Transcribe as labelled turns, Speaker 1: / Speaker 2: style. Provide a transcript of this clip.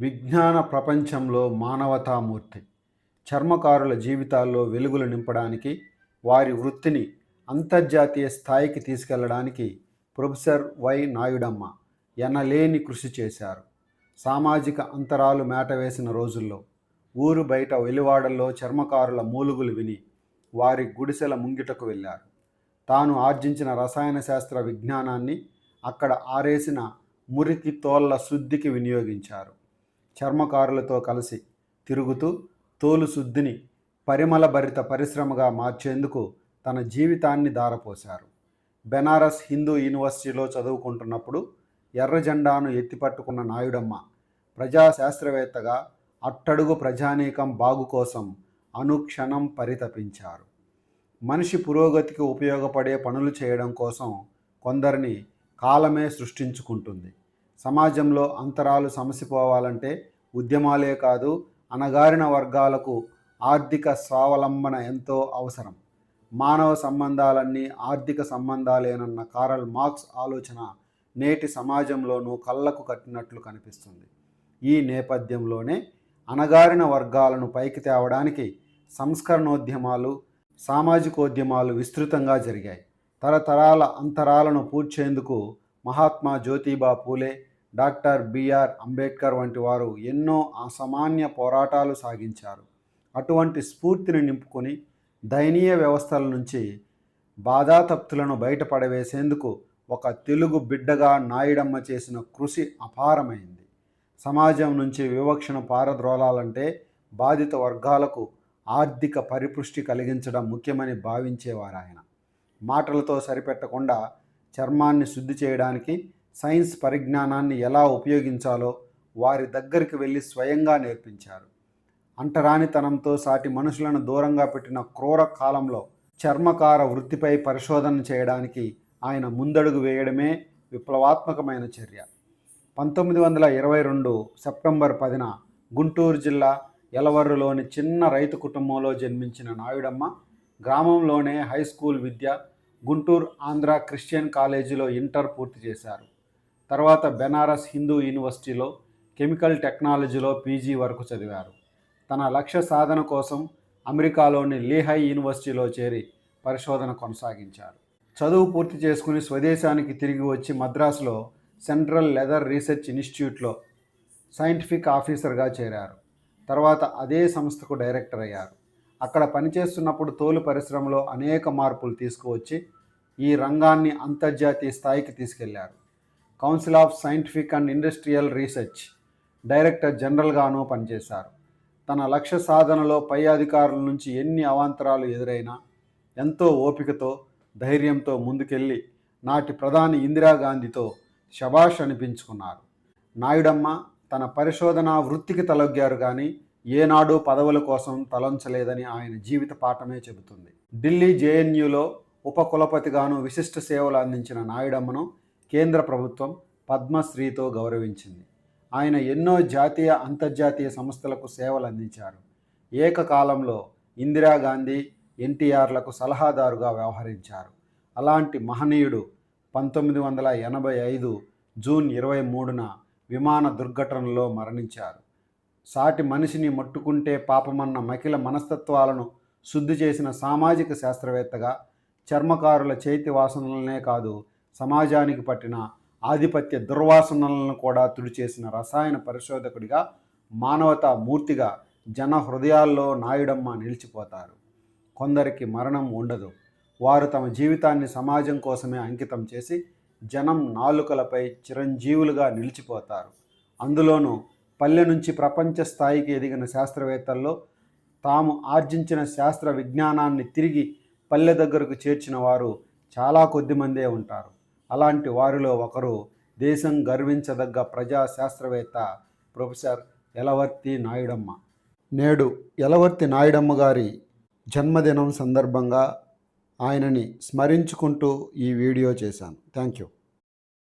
Speaker 1: విజ్ఞాన ప్రపంచంలో మానవతామూర్తి. చర్మకారుల జీవితాల్లో వెలుగులు నింపడానికి వారి వృత్తిని అంతర్జాతీయ స్థాయికి తీసుకెళ్ళడానికి ప్రొఫెసర్ వై నాయుడమ్మ ఎనలేని కృషి చేశారు. సామాజిక అంతరాలు మేటవేసిన రోజుల్లో ఊరు బయట వెలివాడల్లో చర్మకారుల మూలుగులు విని వారి గుడిసెల ముంగిటకు వెళ్ళారు. తాను ఆర్జించిన రసాయన శాస్త్ర విజ్ఞానాన్ని అక్కడ ఆరేసిన మురికి తోళ్ళ శుద్ధికి వినియోగించారు. చర్మకారులతో కలిసి తిరుగుతూ తోలు శుద్ధిని పరిమళభరిత పరిశ్రమగా మార్చేందుకు తన జీవితాన్ని దారపోశారు. బెనారస్ హిందూ యూనివర్సిటీలో చదువుకుంటున్నప్పుడు ఎర్ర జెండాను ఎత్తిపట్టుకున్న నాయుడమ్మ ప్రజా శాస్త్రవేత్తగా అట్టడుగు ప్రజానీకం బాగు కోసం అనుక్షణం పరితపించారు. మనిషి పురోగతికి ఉపయోగపడే పనులు చేయడం కోసం కొందరిని కాలమే సృష్టించుకుంటుంది. సమాజంలో అంతరాలు సమసిపోవాలంటే ఉద్యమాలే కాదు అణగారిన వర్గాలకు ఆర్థిక స్వావలంబన ఎంతో అవసరం. మానవ సంబంధాలన్నీ ఆర్థిక సంబంధాలేనన్న కారల్ మార్క్స్ ఆలోచన నేటి సమాజంలోనూ కళ్ళకు కట్టినట్లు కనిపిస్తుంది. ఈ నేపథ్యంలోనే అణగారిన వర్గాలను పైకి తేవడానికి సంస్కరణోద్యమాలు సామాజికోద్యమాలు విస్తృతంగా జరిగాయి. తరతరాల అంతరాలను పూడ్చేందుకు మహాత్మా జ్యోతిబా పూలే డాక్టర్ బిఆర్ అంబేద్కర్ వంటి వారు ఎన్నో అసామాన్య పోరాటాలు సాగించారు. అటువంటి స్ఫూర్తిని నింపుకొని దయనీయ వ్యవస్థల నుంచి బాధాతప్తులను బయటపడవేసేందుకు ఒక తెలుగు బిడ్డగా నాయుడమ్మ చేసిన కృషి అపారమైంది. సమాజం నుంచి వివక్షను పారద్రోలాలంటే బాధిత వర్గాలకు ఆర్థిక పరిపుష్టి కలిగించడం ముఖ్యమని భావించేవారు ఆయన మాటలతో సరిపెట్టకుండా చర్మాన్ని శుద్ధి చేయడానికి సైన్స్ పరిజ్ఞానాన్ని ఎలా ఉపయోగించాలో వారి దగ్గరికి వెళ్ళి స్వయంగా నేర్పించారు. అంటరానితనంతో సాటి మనుషులను దూరంగా పెట్టిన క్రూర కాలంలో చర్మకార వృత్తిపై పరిశోధన చేయడానికి ఆయన ముందడుగు వేయడమే విప్లవాత్మకమైన చర్య. పంతొమ్మిది వందల ఇరవై రెండు సెప్టెంబర్ పదిన గుంటూరు జిల్లా ఎలవర్రులోని చిన్న రైతు కుటుంబంలో జన్మించిన నాయుడమ్మ గ్రామంలోనే హై స్కూల్ విద్య గుంటూరు ఆంధ్ర క్రిస్టియన్ కాలేజీలో ఇంటర్ పూర్తి చేశారు. తర్వాత బెనారస్ హిందూ యూనివర్సిటీలో కెమికల్ టెక్నాలజీలో పీజీ వరకు చదివారు. తన లక్ష్య సాధన కోసం అమెరికాలోని లీహై యూనివర్సిటీలో చేరి పరిశోధన కొనసాగించారు. చదువు పూర్తి చేసుకుని స్వదేశానికి తిరిగి వచ్చి మద్రాసులో సెంట్రల్ లెదర్ రీసెర్చ్ ఇన్స్టిట్యూట్లో సైంటిఫిక్ ఆఫీసర్గా చేరారు. తర్వాత అదే సంస్థకు డైరెక్టర్ అయ్యారు. అక్కడ పనిచేస్తున్నప్పుడు తోలు పరిశ్రమలో అనేక మార్పులు తీసుకువచ్చి ఈ రంగాన్ని అంతర్జాతీయ స్థాయికి తీసుకెళ్ళారు. Council of scientific and industrial research director జనరల్గానూ పనిచేశారు. తన లక్ష్య సాధనలో పై అధికారుల నుంచి ఎన్ని అవాంతరాలు ఎదురైనా ఎంతో ఓపికతో ధైర్యంతో ముందుకెళ్ళి నాటి ప్రధాని ఇందిరాగాంధీతో శబాష్ అనిపించుకున్నారు. నాయుడమ్మ తన పరిశోధన వృత్తికి తలొగ్గారు కానీ ఏనాడు పదవుల కోసం తలంచలేదని ఆయన జీవిత పాఠమే చెబుతుంది. ఢిల్లీ జేఎన్యూలో ఉపకులపతిగాను విశిష్ట సేవలు అందించిన నాయుడమ్మను కేంద్ర ప్రభుత్వం పద్మశ్రీతో గౌరవించింది. ఆయన ఎన్నో జాతీయ అంతర్జాతీయ సంస్థలకు సేవలు అందించారు. ఏకకాలంలో ఇందిరాగాంధీ ఎన్టీఆర్లకు సలహాదారుగా వ్యవహరించారు. అలాంటి మహనీయుడు పంతొమ్మిది వందల ఎనభై ఐదు జూన్ ఇరవై మూడున విమాన దుర్ఘటనలో మరణించారు. సాటి మనిషిని మట్టుకుంటే పాపమన్న మకిల మనస్తత్వాలను శుద్ధి చేసిన సామాజిక శాస్త్రవేత్తగా చర్మకారుల చేతి వాసనలనే కాదు సమాజానికి పట్టిన ఆధిపత్య దుర్వాసనలను కూడా తుడిచేసిన రసాయన పరిశోధకుడిగా మానవతా మూర్తిగా జన హృదయాల్లో నాయుడమ్మ నిలిచిపోతారు. కొందరికి మరణం ఉండదు. వారు తమ జీవితాన్ని సమాజం కోసమే అంకితం చేసి జనం నాలుకలపై చిరంజీవులుగా నిలిచిపోతారు. అందులోనూ పల్లె నుంచి ప్రపంచ స్థాయికి ఎదిగిన శాస్త్రవేత్తల్లో తాము ఆర్జించిన శాస్త్ర విజ్ఞానాన్ని తిరిగి పల్లె దగ్గరకు చేర్చిన వారు చాలా కొద్దిమందే ఉంటారు. అలాంటి వారిలో ఒకరు దేశం గర్వించదగ్గ ప్రజా శాస్త్రవేత్త ప్రొఫెసర్ ఎలవర్తి నాయుడమ్మ. నేడు ఎలవర్తి నాయుడమ్మ గారి జన్మదినం సందర్భంగా ఆయనని స్మరించుకుంటూ ఈ వీడియో చేశాను. Thank you.